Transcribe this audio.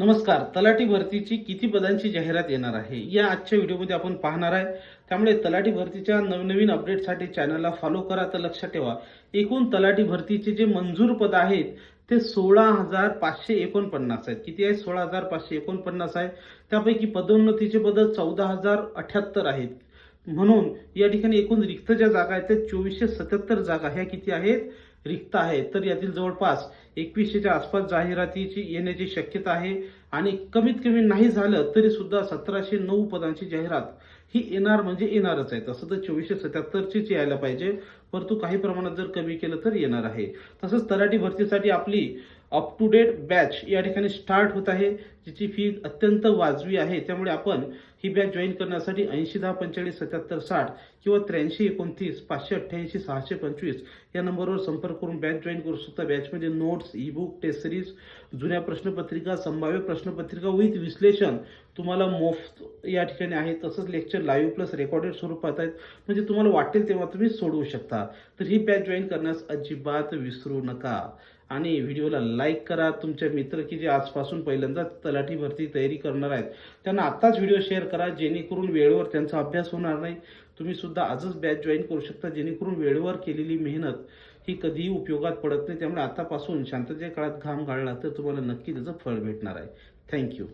नमस्कार तलाठी भरतीची किती पदांची जाहिरात येणार आहे? या आजच्या व्हिडिओमध्ये आपण पाहणार आहे. त्यामुळे तलाठी भरतीच्या नवनवीन अपडेटसाठी चॅनलला फॉलो करा तर लक्षात ठेवा. एकूण तलाठी भरतीचे जे मंजूर पद आहेत ते सोळा हजार पाचशे एकोणपन्नास आहेत. किती आहे? सोळा हजार पाचशे एकोणपन्नास आहे. त्यापैकी पदोन्नतीचे पद चौदा हजार अठ्याहत्तर आहेत. म्हणून या ठिकाणी एकूण रिक्त ज्या जागा आहेत त्या चोवीसशे सत्याहत्तर जागा ह्या किती आहेत? रिक्त आहेत. तर यातील जवळपास एकवीसशेच्या आसपास जाहिरातीची येण्याची शक्यता आहे. आणि कमीत कमी नाही झालं तरी सुद्धा सतराशे नऊ पदांची जाहिरात ही येणार म्हणजे येणारच आहे तसं तर चोवीसशे सत्याहत्तरचीच यायला पाहिजे. परंतु काही प्रमाणात जर कमी केलं तर येणार आहे. तसंच तलाठी भरतीसाठी आपली अप टू डेट बॅच या ठिकाणी स्टार्ट होत आहे. जिची फी अत्यंत वाजवी आहे. त्यामुळे आपण ही बॅच जॉईन करण्यासाठी ऐंशी दहा पंचेचाळीस सत्याहत्तर साठ किंवा त्र्याऐंशी एकोणतीस पाचशे अठ्ठ्याऐंशी सहाशे पंचवीस या नंबरवर संपर्क करून बॅच जॉईन करू शकता. बॅचमध्ये notes e book test series जुन्या प्रश्नपत्रिका संभाव्य प्रश्नपत्रिका विथ विश्लेषण तुम्हाला मोफत या ठिकाणी आहे. तसंच लेक्चर लाईव्ह प्लस रेकॉर्डेड स्वरूपात आहेत. म्हणजे तुम्हाला वाटेल तेव्हा तुम्ही सोडवू शकता. तर ही बॅच जॉईन करण्यास अजिबात विसरू नका. आणि व्हिडिओला लाईक करा. तुमचे मित्र की जे आजपासून पहिल्यांदाच तलाठी भरती तयारी करणार आहेत त्यांना आत्ताच व्हिडिओ शेअर करा जेणेकरून वेळेवर त्यांचा अभ्यास होणार नाही. तुम्ही सुद्धा आजच बॅच जॉईन करू शकता जेणेकरून वेळेवर केलेली मेहनत ही कधीही उपयोगात पडत नाही. त्यामुळे आतापासून शांततेच्या काळात घाम गाळला तर तुम्हाला नक्की त्याचं फळ भेटणार आहे. थँक्यू